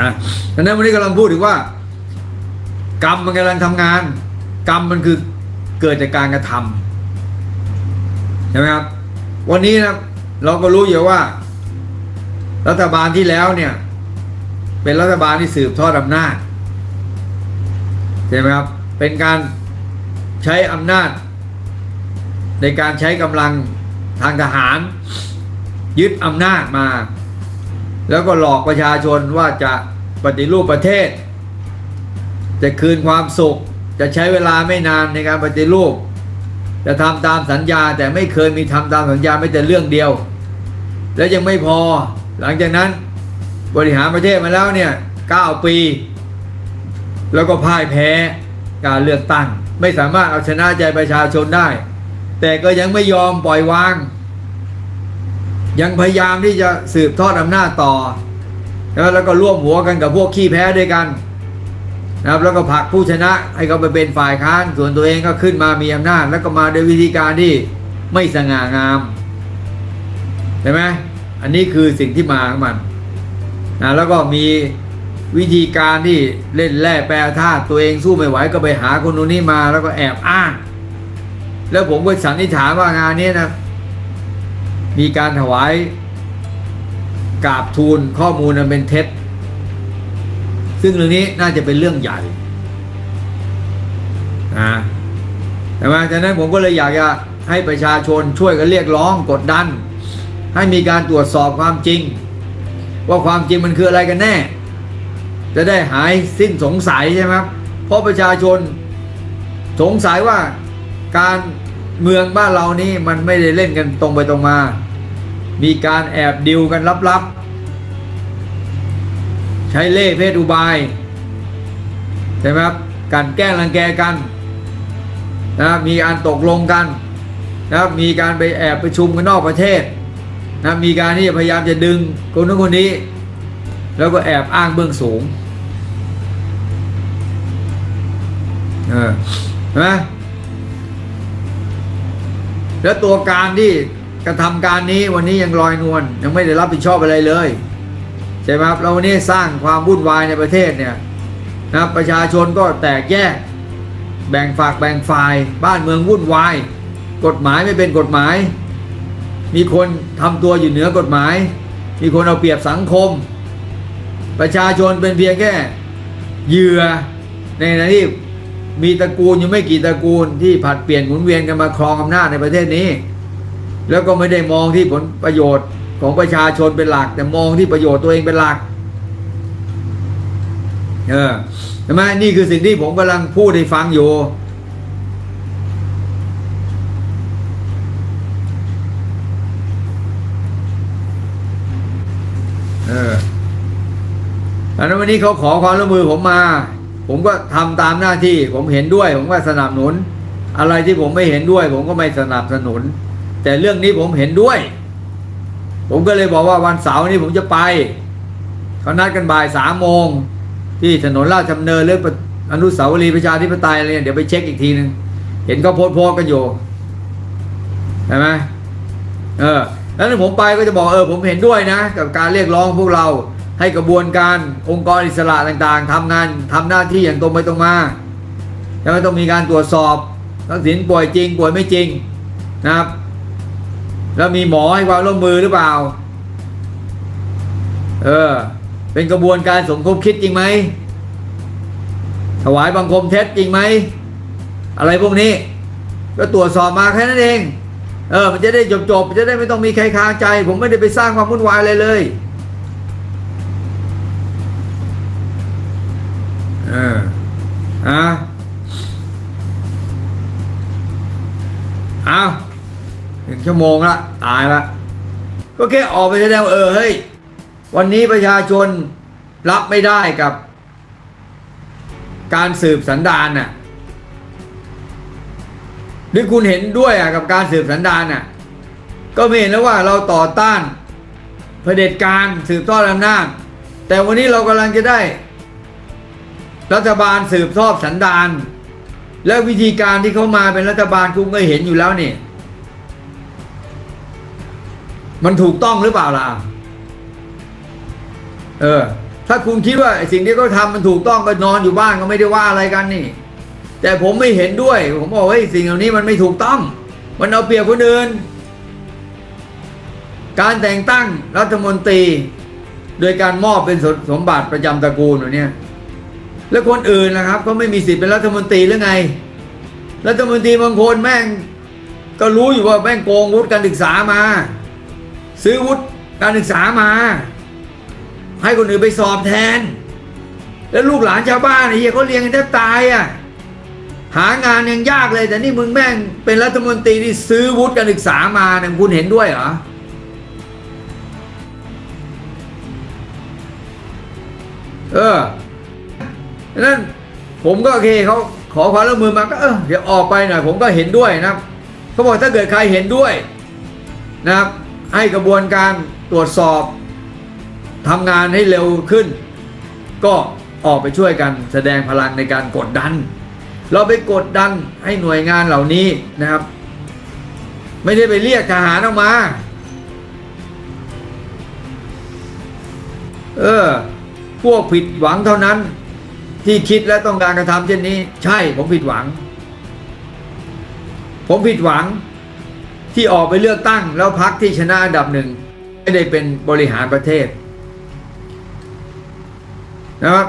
นะดังนั้นวันนี้กำลังพูดถึงว่า กรรมมันกำลังทำงาน กรรมมันคือเกิดจากการกระทำใช่ไหมครับ วันนี้นะเราก็รู้อยู่ว่า รัฐบาลที่แล้วเนี่ย เป็นรัฐบาลที่สืบทอดอำนาจใช่ไหมครับ เป็นการใช้อำนาจ ในการใช้กำลังทางทหาร ยึดอำนาจมา แล้วก็หลอกประชาชนว่าจะปฏิรูปประเทศ จะคืนความสุข จะใช้เวลาไม่นานในการปฏิรูป จะทำตามสัญญาแต่ไม่เคยมีทำตามสัญญาไม่แต่เรื่องเดียว แล้วยังไม่พอหลังจากนั้นบริหารประเทศมาแล้วเนี่ย9ปี แล้วก็พ่ายแพ้การเลือกตั้ง ไม่สามารถเอาชนะใจประชาชนได้ แต่ก็ยังไม่ยอมปล่อยวาง ยังพยายามที่จะสืบทอดอำนาจต่อแล้วแล้วก็ร่วมหัวกันกับพวกขี้แพ้ด้วยกันนะครับแล้วก็ผลักผู้ชนะให้เขาไปเป็นฝ่ายค้านส่วนตัวเองก็ขึ้นมามีอำนาจ แล้วก็มาโดยวิธีการที่ไม่สง่างามใช่ไหมอันนี้คือสิ่งที่มาของมันนะแล้วก็มีวิธีการที่เล่นแร่แปรธาตุตัวเองสู้ไม่ไหวก็ไปหาคนนู้นนี่มาแล้วก็แอบอ้าง แล้วผมก็สันนิษฐานว่างานนี้นะ มีการถวายกราบทูลข้อมูลนั้นเป็นเท็จ ซึ่งเรื่องนี้น่าจะเป็นเรื่องใหญ่นะแต่มาจากนั้นผมก็เลยอยากจะให้ประชาชนช่วยกันเรียกร้องกดดัน ให้มีการตรวจสอบความจริง ว่าความจริงมันคืออะไรกันแน่ จะได้หายสิ้นสงสัยใช่ไหมครับเพราะประชาชนสงสัยว่าการเมืองบ้านเรานี่มันไม่ได้เล่นกันตรงไปตรงมา มีการแอบดิวกันลับๆ ใช้เล่เพศอุบาย ใช่ไหมครับ การแกล้งรังแกกันนะมีการตกลงกันนะครับมีการไปแอบประชุมกันนอกประเทศนะมีการที่พยายามจะดึงคนนู้นคนนี้ แล้วก็แอบอ้างเบื้องสูงเออเห็นไหมแล้วตัวการที่ กระทำการนี้วันนี้ยังลอยนวลยังไม่ได้รับผิดชอบอะไรเลยใช่ไหมครับเราวันนี้สร้างความวุ่นวายในประเทศเนี่ยนะครับประชาชนก็แตกแยก แบ่งฝากแบ่งฝ่าย บ้านเมืองวุ่นวาย กฎหมายไม่เป็นกฎหมาย มีคนทำตัวอยู่เหนือกฎหมาย มีคนเอาเปรียบสังคม ประชาชนเป็นเพียงแค่เหยื่อในขณะที่มีตระกูลอยู่ไม่กี่ตระกูลที่ผัดเปลี่ยนหมุนเวียนกันมาครองอำนาจในประเทศนี้ แล้วก็ไม่ได้มองที่ผลประโยชน์ของประชาชนเป็นหลัก แต่มองที่ประโยชน์ตัวเองเป็นหลักเออใช่ไหมนี่คือสิ่งที่ผมกำลังพูดให้ฟังอยู่เอออันนั้นวันนี้เขาขอความร่วมมือผมมา ผมก็ทำตามหน้าที่ ผมเห็นด้วย ผมก็สนับสนุน อะไรที่ผมไม่เห็นด้วย ผมก็ไม่สนับสนุน แต่เรื่องนี้ผมเห็นด้วย ผมก็เลยบอกว่าวันเสาร์นี้ผมจะไปเขานัดกันบ่ายสามโมงที่ถนนราชดำเนินเรื่องอนุสาวรีย์ประชาธิปไตยอะไรเนี่ยเดี๋ยวไปเช็คอีกทีหนึ่งเห็นเขาโพสต์โพสกันอยู่ใช่ไหมเออ แล้วผมไปก็จะบอกเออผมเห็นด้วยนะ กับการเรียกร้องพวกเราให้กระบวนการองค์กรอิสระต่างๆทำงานทำหน้าที่อย่างตรงไปตรงมาแล้วก็ต้องมีการตรวจสอบทักษิณป่วยจริงป่วยไม่จริงนะครับ แล้วมีหมอให้ความร่วมมือหรือเปล่า เออ เป็นกระบวนการสมคบคิดจริงไหม ถวายบังคมเท็จจริงไหม อะไรพวกนี้ ก็ตรวจสอบมาแค่นั้นเอง เออ มันจะได้จบจบจะได้ไม่ต้องมีใครคางใจ ผมไม่ได้ไปสร้างความวุ่นวายอะไรเลย เออ อะเอา หนึ่งชั่วโมงละตายละก็แค่ออกไปแสดงเออเฮ้ยวันนี้ประชาชนรับไม่ได้กับ การสืบสันดานน่ะหรือคุณเห็นด้วยอะกับการสืบสันดานน่ะก็ไม่เห็นแล้วว่าเราต่อต้านเผด็จการสืบทอดอำนาจแต่วันนี้เรากำลังจะได้ รัฐบาลสืบทอดสันดาน แล้ววิธีการที่เขามาเป็นรัฐบาลคุณก็เห็นอยู่แล้วนี่ มันถูกต้องหรือเปล่าล่ะ เออ ถ้าคุณคิดว่าสิ่งที่เขาทำมันถูกต้องก็นอนอยู่บ้านก็ไม่ได้ว่าอะไรกันนี่ แต่ผมไม่เห็นด้วย ผมบอกว่าสิ่งเหล่านี้มันไม่ถูกต้อง มันเอาเปรียบคนอื่น การแต่งตั้งรัฐมนตรี โดยการมอบเป็นสสมบัติประจำตระกูลแบบเนี้ยแล้วคนอื่นนะครับก็ไม่มีสิทธิ์เป็นรัฐมนตรีหรือไง รัฐมนตรีบางคนแม่งก็รู้อยู่ว่าแม่งโกงวุฒิการศึกษามา ซื้อวุฒิการศึกษามา ให้คนอื่นไปสอบแทน แล้วลูกหลานชาวบ้านไอ้เหี้ยเขาเรียนกันแทบตายอะหางานยังยากเลย แต่นี่มึงแม่งเป็นรัฐมนตรีที่ซื้อวุฒิการศึกษามาเนี่ยคุณเห็นด้วยเหรอเออดังนั้นผมก็โอเคเขาขอความร่วมมือมาก็เออเดี๋ยวออกไปหน่อยผมก็เห็นด้วยนะครับเขาบอกถ้าเกิดใครเห็นด้วยนะครับ ให้กระบวนการตรวจสอบทำงานให้เร็วขึ้น ก็ออกไปช่วยกันแสดงพลังในการกดดัน เราไปกดดันให้หน่วยงานเหล่านี้นะครับ ไม่ได้ไปเรียกทหารออกมา เออ พวกผิดหวังเท่านั้น ที่คิดและต้องการกระทำเช่นนี้ ใช่ผมผิดหวัง ผมผิดหวัง ที่ออกไปเลือกตั้งแล้วพักที่ชนะอันดับหนึ่งไม่ได้เป็นบริหารประเทศนะครับ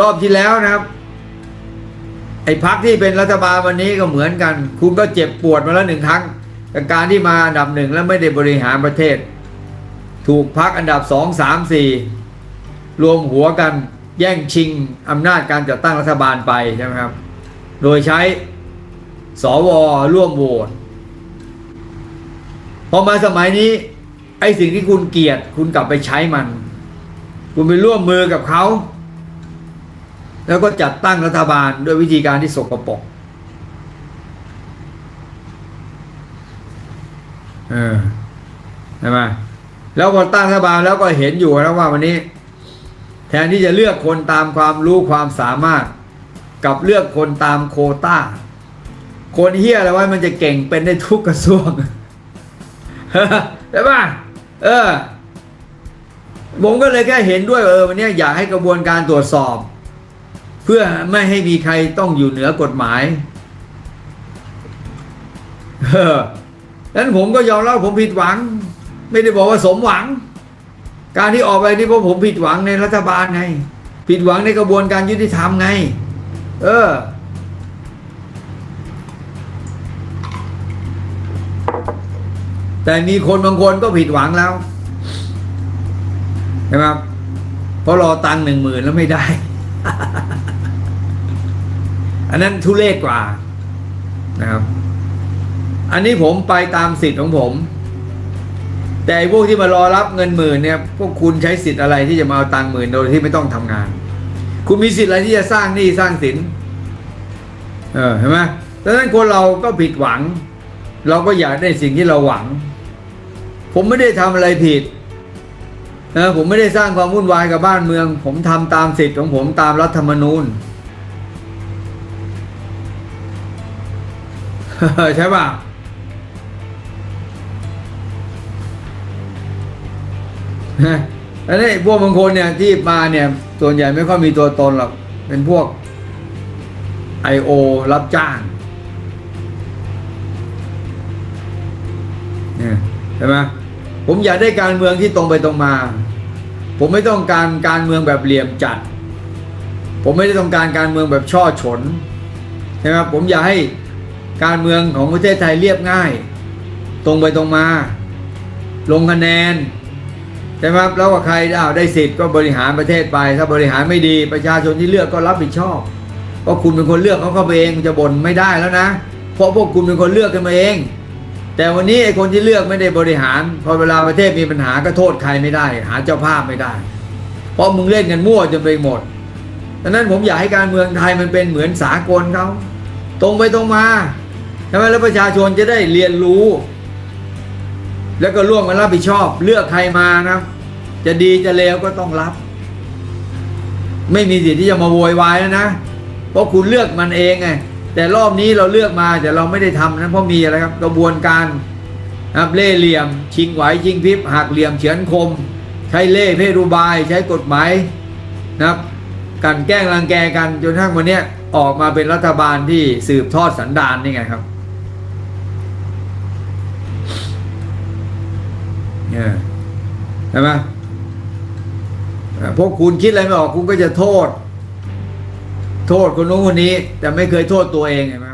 รอบที่แล้วนะครับ ไอ้พักที่เป็นรัฐบาลวันนี้ก็เหมือนกัน คุณก็เจ็บปวดมาแล้วหนึ่งครั้งกับการที่มาอันดับหนึ่งแล้วไม่ได้บริหารประเทศ ถูกพักอันดับสองสามสี่รวมหัวกันแย่งชิงอำนาจการจัดตั้งรัฐบาลไปใช่ไหมครับ โดยใช้สวร่วมโหวต อมาสมัยนี้ ไอ้สิ่งที่คุณเกลียด คุณกลับไปใช้มัน คุณไปร่วมมือกับเขา แล้วก็จัดตั้งรัฐบาลด้วยวิธีการที่สกปรกเออใช่ไหมแล้วพอตั้งรัฐบาลแล้วก็เห็นอยู่แล้วว่าวันนี้ แทนที่จะเลือกคนตามความรู้ความสามารถ กับเลือกคนตามโควต้า คนเฮียอะไรวะมันจะเก่งเป็นได้ทุกกระทรวง ใช่ป่ะเออผมก็เลยแค่เห็นด้วยเออวันนี้อยากให้กระบวนการตรวจสอบ เพื่อไม่ให้มีใครต้องอยู่เหนือกฎหมายเออนั้นผมก็ยอมรับผมผิดหวัง ไม่ได้บอกว่าสมหวัง การที่ออกไปนี่เพราะผมผิดหวังในรัฐบาลไง ผิดหวังในกระบวนการยุติธรรมไง เออ แต่มีคนบางคนก็ผิดหวังแล้วใช่ไหมครับเพราะรอตังค์หนึ่งหมื่นแล้วไม่ได้ อันนั้นทุเลศกว่านะครับ อันนี้ผมไปตามสิทธิ์ของผม แต่พวกที่มารอรับเงินหมื่นเนี่ย พวกคุณใช้สิทธิ์อะไรที่จะมาเอาตังค์หมื่นโดยที่ไม่ต้องทำงาน คุณมีสิทธิ์อะไรที่จะสร้างหนี้สร้างสิน เออเห็นไหมดังนั้นคนเราก็ผิดหวัง เราก็อยากได้สิ่งที่เราหวัง ผมไม่ได้ทำอะไรผิดนะผมไม่ได้สร้างความวุ่นวายกับบ้านเมือง ผมทำตามสิทธิ์ของผมตามรัฐธรรมนูญใช่ป่ะอันนี้พวกบางคนเนี่ยที่มาเนี่ยส่วนใหญ่ไม่ค่อยมีตัวตนหรอก เป็นพวก I.O. รับจ้างเนี่ยใช่ไหม ผมอยากได้การเมืองที่ตรงไปตรงมา ผมไม่ต้องการการเมืองแบบเหลี่ยมจัด ผมไม่ได้ต้องการการเมืองแบบช่อฉนใช่ไหมผมอยากให้การเมืองของประเทศไทยเรียบง่าย ตรงไปตรงมา ลงคะแนนใช่ไหมครับแล้วว่าใครอ้าวได้สิทธิ์ก็บริหารประเทศไป ถ้าบริหารไม่ดีประชาชนที่เลือกก็รับผิดชอบเพราะคุณเป็นคนเลือกเขาเข้าไปเองจะบ่นไม่ได้แล้วนะ เพราะพวกคุณเป็นคนเลือกกันมาเอง แต่วันนี้ไอ้คนที่เลือกไม่ได้บริหาร พอเวลาประเทศมีปัญหาก็โทษใครไม่ได้ หาเจ้าภาพไม่ได้ เพราะมึงเล่นกันมั่วจนไปหมดดังนั้นผมอยากให้การเมืองไทยมันเป็นเหมือนสากลเขาตรงไปตรงมาใช่ไหมแล้วประชาชนจะได้เรียนรู้ แล้วก็ร่วมกันรับผิดชอบ เลือกใครมานะ จะดีจะเลวก็ต้องรับ ไม่มีสิทธิ์ที่จะมาโวยวายแล้วนะเพราะคุณเลือกมันเองไง แต่รอบนี้เราเลือกมาแต่เราไม่ได้ทำนั้นเพราะมีอะไรครับกระบวนการนะครับเล่เหลี่ยม ชิงไหวชิงพริบหักเหลี่ยมเฉือนคมแทช้เล่เพศอุบายใช้กฎหมายนะครับกันแกล้งรังแกกันจนทั่งวันนี้ออกมาเป็นรัฐบาลที่สืบทอดสันดานนี่ไงครับเนี่ยใช่ไหมพวกคุณคิดอะไรไม่ออกคุณก็จะโทษ โทษคนนู้นคนนี้ แต่ไม่เคยโทษตัวเองเห็นไหม